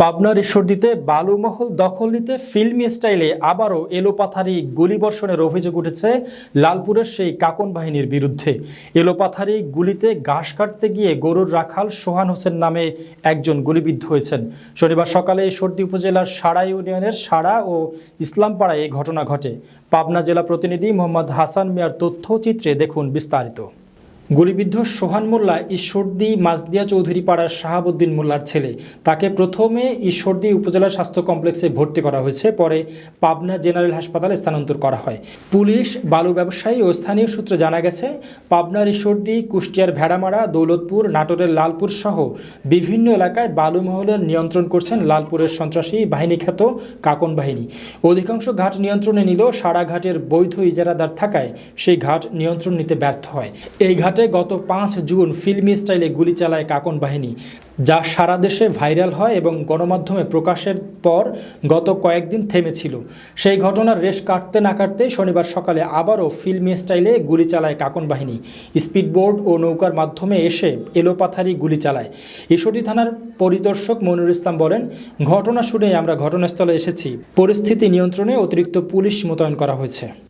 পাবনার ঈশ্বরদীতে বালুমহল দখল নিতে ফিল্মি স্টাইলে আবারও এলোপাথারি গুলিবর্ষণের অভিযোগ উঠেছে লালপুরের সেই কাকন বাহিনীর বিরুদ্ধে। এলোপাথারি গুলিতে ঘাস কাটতে গিয়ে গরুর রাখাল সোহান হোসেন নামে একজন গুলিবিদ্ধ হয়েছেন। শনিবার সকালে ঈশ্বরদী উপজেলার সাড়া ইউনিয়নের সাড়া ও ইসলামপাড়ায় এই ঘটনা ঘটে। পাবনা জেলা প্রতিনিধি মোহাম্মদ হাসান মিয়ার তথ্যচিত্রে দেখুন বিস্তারিত। গুলিবিদ্ধ সোহান মোল্লা ঈশ্বরদী মাজদিয়া চৌধুরী পাড়ার শাহাবুদ্দিন মোল্লার ছেলে। তাকে প্রথমে ঈশ্বরদী উপজেলা স্বাস্থ্য কমপ্লেক্সে ভর্তি করা হয়েছে, পরে পাবনা জেনারেল হাসপাতালে স্থানান্তর করা হয়। পুলিশ, বালু ব্যবসায়ী ও স্থানীয় সূত্রে জানা গেছে, পাবনার ঈশ্বরদী, কুষ্টিয়ার ভেড়ামারা, দৌলতপুর, নাটোরের লালপুর সহ বিভিন্ন এলাকায় বালু মহলের নিয়ন্ত্রণ করছেন লালপুরের সন্ত্রাসী বাহিনী খ্যাত কাকন বাহিনী। অধিকাংশ ঘাট নিয়ন্ত্রণে নিলেও সারা ঘাটের বৈধ ইজারাদার থাকায় সেই ঘাট নিয়ন্ত্রণ নিতে ব্যর্থ হয়। এই ঘাটে গত পাঁচ জুন ফিল্মি স্টাইলে গুলি চালায় কাকন বাহিনী, যা সারা দেশে ভাইরাল হয় এবং গণমাধ্যমে প্রকাশের পর গত কয়েকদিন থেমেছিল। সেই ঘটনার রেশ কাটতে না কাটতে শনিবার সকালে আবারও ফিল্মি স্টাইলে গুলি চালায় কাকন বাহিনী। স্পিডবোর্ড ও নৌকার মাধ্যমে এসে এলোপাথারি গুলি চালায়। ঈশ্বরদী থানার পরিদর্শক মনিরুল ইসলাম বলেন, ঘটনা শুনে আমরা ঘটনাস্থলে এসেছি। পরিস্থিতি নিয়ন্ত্রণে অতিরিক্ত পুলিশ মোতায়েন করা হয়েছে।